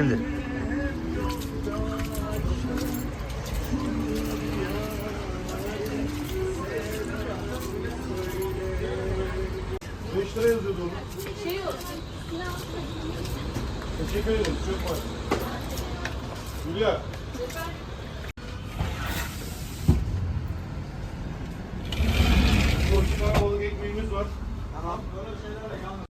Kimdir? Beş lira yazıyordu onu. Teşekkür ederim. Çok var. Hülya. Boşuna balık ekmeğimiz var. Tamam. Böyle şeylerle yalnız.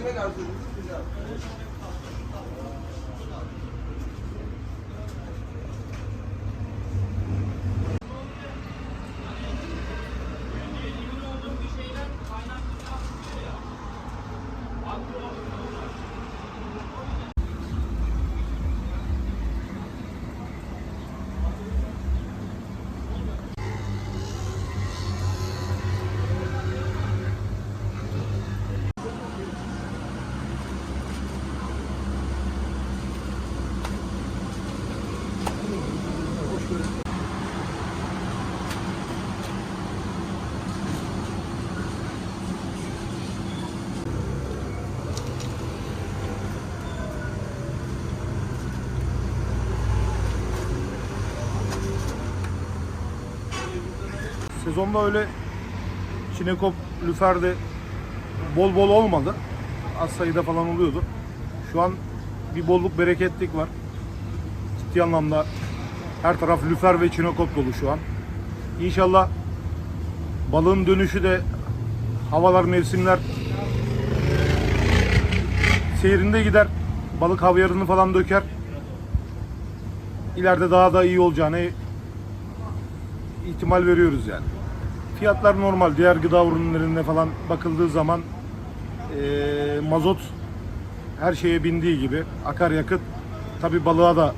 ekmek arzu Güzel. Sezonda öyle çinekop, lüferde bol bol olmadı. Az sayıda falan oluyordu. Şu an bir bolluk bereketlik var. Ciddi anlamda her taraf lüfer ve çinekop dolu şu an. İnşallah balığın dönüşü de havalar, mevsimler seyrinde gider. Balık havyarını falan döker. İleride daha da iyi olacağını ihtimal veriyoruz yani. Fiyatlar normal. Diğer gıda ürünlerine falan bakıldığı zaman eee, mazot her şeye bindiği gibi akaryakıt tabi balığa da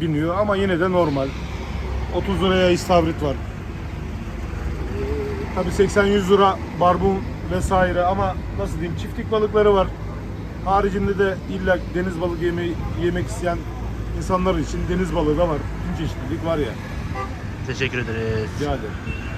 biniyor ama yine de normal. 30 liraya istavrit var. Tabi 80-100 lira barbun vesaire ama nasıl diyeyim çiftlik balıkları var. Haricinde de illa deniz balığı yemeği yemek isteyen insanlar için deniz balığı da var. Bütün çeşitlilik var ya. Teşekkür ederiz. Rica ederim.